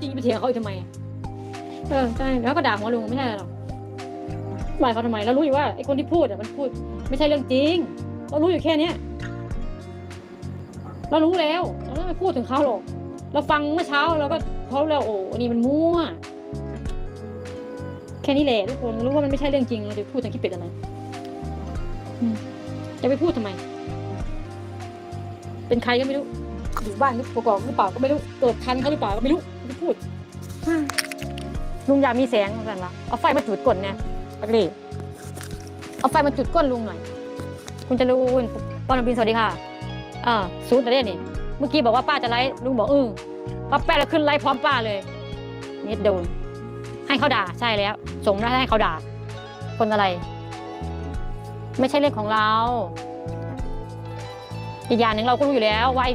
จริงไปเถียงเขาอีกทำไม เออใช่แล้วก็ด่าหัวลุงไม่ใช่หรอกหมายเขาทำไมเรารู้อยู่ว่าไอ้คนที่พูดอะมันพูด ไม่ใช่เรื่องจริง เรารู้อยู่แค่เนี้ยเรารู้แล้วเราไม่พูดถึงเขาหรอก เราฟังเมื่อเช้าเราก็เขาแล้วโอ้อันนี้มันมั่ว แค่นี้แหละทุกคนรู้ว่ามันไม่ใช่เรื่องจริงเราจะพูดทางคิดเป็ดอะไรอืมจะไปพูดทำไม เป็นใครก็ไม่รู้อยู่บ้านก็ประกอบหรือเปล่าก็ไม่รู้เกิดทันเขาหรือเปล่าก็ไม่รู้ ไม่พูดฮ่าลุงอยากมีแสงเหมือนกันละเอาไฟมาจุดก้นเนี่ยปักดีเอาไฟมาจุดก้นลุงหน่อย คุณจะรู้คุณปอนบินสวัสดีค่ะอ่าซูดแต่เด่นนี่เมื่อกี้บอกว่าป้าจะไลฟ์ลุงบอกเออป้าแป๊ะแล้วขึ้นไลฟ์พร้อมป้าเลยนี่โดนให้เขาด่าใช่แล้ว สมแล้วให้เขาด่า คนอะไร ไม่ใช่เรื่องของเราอีกอย่างหนึ่งเราก็รู้อยู่แล้วว่าไอ้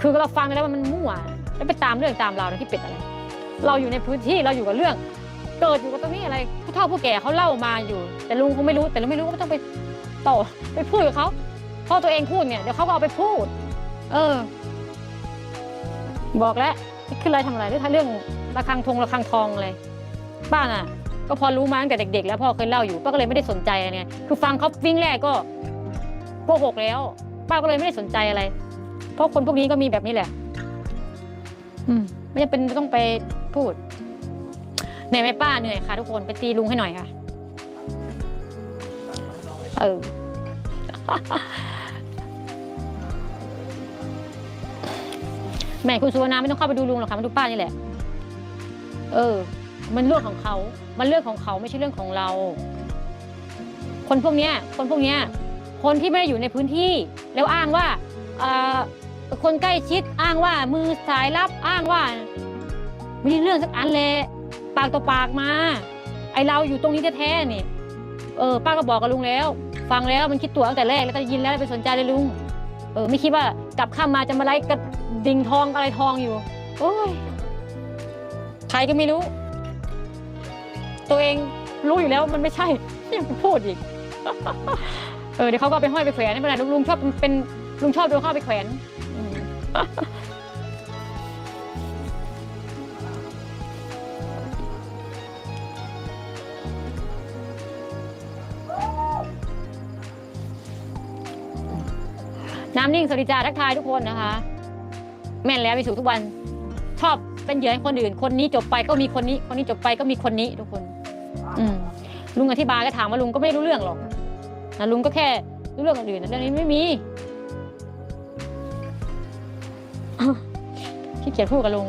คือเราฟังแล้วว่ามันมั่ว แล้วไปตามเรื่องตามราวนะที่เป็ดอะไร เราอยู่ในพื้นที่เราอยู่กับเรื่อง เกิดอยู่กับตรงนี้อะไรผู้เฒ่าผู้แก่เขาเล่ามาอยู่ แต่ลุงคงไม่รู้ แต่เราไม่รู้ก็ต้องไปต่อไปพูดกับเขาพราะตัวเองพูดเนี่ยเดี๋ยวเขาก็เอาไปพูด เออ บอกแล้วขึ้นอะไรทำอะไรหรือถ้าเรื่องระฆังทงระฆังทองอะไรป้าน่ะ ก็พอรู้มาตั้งแต่เด็ก ๆ แล้วพ่อเคยเล่าอยู่ป้าก็เลยไม่ได้สนใจอะไรไงคือฟังเขาวิ่งแรกก็โกหกแล้ว ป้าก็เลยไม่ได้สนใจอะไร เพราะคนพวกนี้ก็มีแบบนี้แหละ อืมไม่จำเป็นต้องไปพูดเหนื่อยไหมป้าเหนื่อยค่ะทุกคนไปตีลุงให้หน่อยค่ะ เออ แม่คุณสุวรรณาไม่ต้องเข้าไปดูลุงหรอกค่ะมาดูป้านี่แหละ เออ มันเรื่องของเขา มันเรื่องของเขาไม่ใช่เรื่องของเรา คนพวกเนี้ย คนพวกเนี้ย คนที่ไม่ได้อยู่ในพื้นที่ แล้วอ้างว่าเออ คนใกล้ชิดอ้างว่ามือสายลับอ้างว่าไม่ได้เรื่องสักอันเลยปากต่อปากมา ไอเราอยู่ตรงนี้แท้ๆนี่เออป้าก็บอกกับลุงแล้ว ฟังแล้วมันคิดตัวตั้งแต่แรกแล้วก็ยินแล้วไปสนใจเลยลุงเออไม่คิดว่ากลับข้ามมาจะมาไล่กระดิ่งทองอะไรทองอยู่โอ้ยใครก็ไม่รู้ ตัวเองรู้อยู่แล้วมันไม่ใช่ยังพูดอีกเออเดี๋ยวเขาก็ไปห้อยไปแขวนไม่เป็นไรลุงชอบเป็นลุงชอบโดนเข้าไปแขวน น้ำนิ่งสวัสดีจ้าทักทายทุกคนนะคะ แม่นแล้วมีสุขทุกวัน ชอบเป็นเหยื่อให้คนอื่น คนนี้จบไปก็มีคนนี้ คนนี้จบไปก็มีคนนี้ทุกคน อืมลุงอธิบายก็ถามว่าลุงก็ไม่รู้เรื่องหรอกนะลุงก็แค่รู้เรื่องอื่นๆนะเรื่องนี้ไม่มี ขี้เกียจพูดกับลุง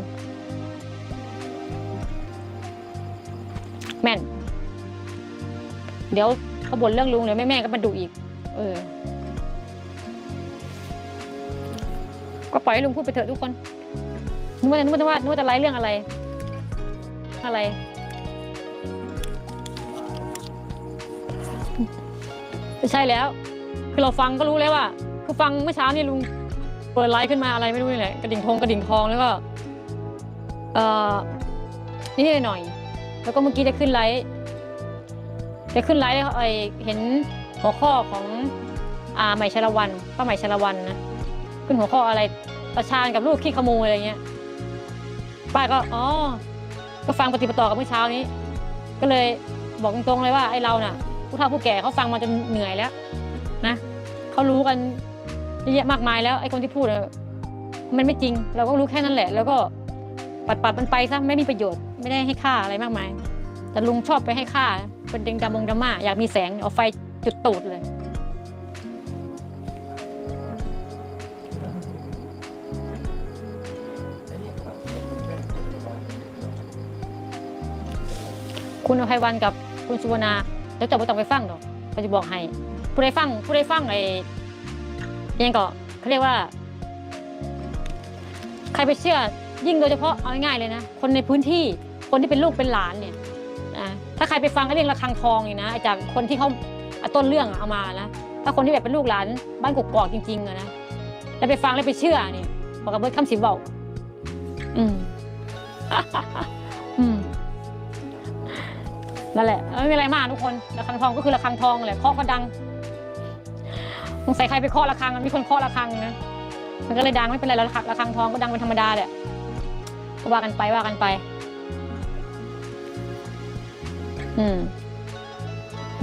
แม่น เดี๋ยวเขาบ่นเรื่องลุงเดี๋ยวแม่แม่ก็มาดุอีก เออ ก็ปล่อยให้ลุงพูดไปเถอะทุกคนนึกว่านึกว่านึกว่าจะไล่เรื่องอะไร อะไรไม่ใช่แล้ว คือเราฟังก็รู้แล้วว่า คือฟังเมื่อเช้านี่ลุง เปิดไลฟ์ขึ้นมาอะไรไม่รู้นี่แหละกระดิ่งทองกระดิ่งทองแล้วก็เอ่อนิดหน่อย แล้วก็เมื่อกี้จะขึ้นไลฟ์จะขึ้นไลฟ์ไอเห็นหัวข้อของอาใหม่ชลวันป้าใหม่ชลวันนะขึ้นหัวข้ออะไรประชานกับลูกขี้ขโมยอะไรเงี้ยป้าก็อ๋อก็ฟังปฏิปต่อกับเมื่อเช้านี้ ก็เลยบอกตรงๆเลยว่าไอ้เราน่ะผู้เฒ่าผู้แก่เขาฟังมาจนเหนื่อยแล้วนะเขารู้กัน เยอะแยะมากมายแล้วไอ้คนที่พูดมันไม่จริง เราก็รู้แค่นั้นแหละ แล้วก็ปัดปัดมันไปซะไม่มีประโยชน์ไม่ได้ให้ค่าอะไรมากมาย แต่ลุงชอบไปให้ค่าเป็นเดงดำมงดราม่าอยากมีแสงเอาไฟจุดตูดเลยคุณอภัยวันกับคุณสุวรรณาเดี๋ยวจะไม่ต้องไปฟังหรอกเขาจะบอกให้ ผู้ใดฟังผู้ใดฟังไอ้ ยังก็เขาเรียกว่า ใครไปเชื่อยิ่งโดยเฉพาะเอาง่ายๆเลยนะ คนในพื้นที่คนที่เป็นลูกเป็นหลานเนี่ยนะถ้าใครไปฟังเรื่องระฆังทองนี่นะจากคนที่เขาเอาต้นเรื่องเอามานะถ้าคนที่แบบเป็นลูกหลานบ้านกกอกจริงๆอะนะแล้วไปฟังแล้วไปเชื่อนี่บอกกับเบิร์ดคำสิบเบาอืมอืมนั่นแหละไม่มีอะไรมากทุกคนระฆังทองก็คือระฆังทองแหละเคาะก็ดัง สงสัยใครไปเคาะระฆังมีคนเคาะระฆังนะมันก็เลยดังไม่เป็นไรระฆังระฆังทองก็ดังเป็นธรรมดาแหละก็ว่ากันไปว่ากันไป อืม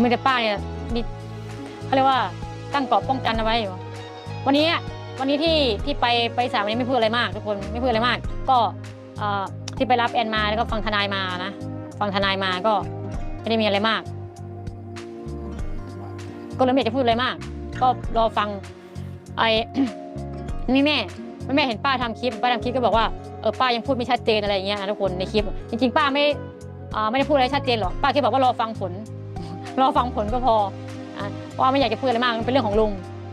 มีแต่ป้าเนี่ยมีเขาเรียกว่าตั้งเกราะป้องกันเอาไว้อยู่ วันนี้วันนี้ที่ที่ไปไปศาลวันนี้ไม่พูดอะไรมากทุกคนไม่พูดอะไรมาก ก็เอ่อที่ไปรับแอนมาแล้วก็ฟังทนายมานะฟังทนายมาก็ไม่ได้มีอะไรมาก ก็เลยไม่อยากจะพูดอะไรมาก ก็รอฟังไอ้นี่แม่แม่แม่เห็นป้าทำคลิปป้าทำคลิปก็บอกว่าเออป้ายังพูดไม่ชัดเจนอะไรอย่างเงี้ยนะทุกคนในคลิป จริงๆ ป้าไม่ไม่ได้พูดอะไรชัดเจนหรอกป้าแค่บอกว่ารอฟังผล รอฟังผลก็พออะเพราะว่าไม่อยากจะพูดอะไรมากมันเป็นเรื่องของลุง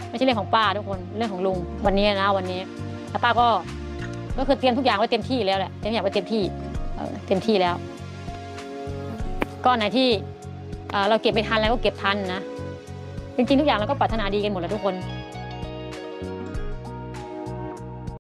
ไม่ใช่เรื่องของป้าทุกคนเรื่องของลุงวันนี้นะวันนี้แล้วป้าก็ก็คือเตรียมทุกอย่างไว้เต็มที่แล้วแหละเตรียมทุกอย่างไว้เต็มที่เต็มที่แล้ว ก็ไหนที่เอ่อเราเก็บไม่ทันแล้วก็เก็บทันนะ จริงๆทุกอย่างเราก็ปรารถนาดีกันหมดแหล้วทุกคน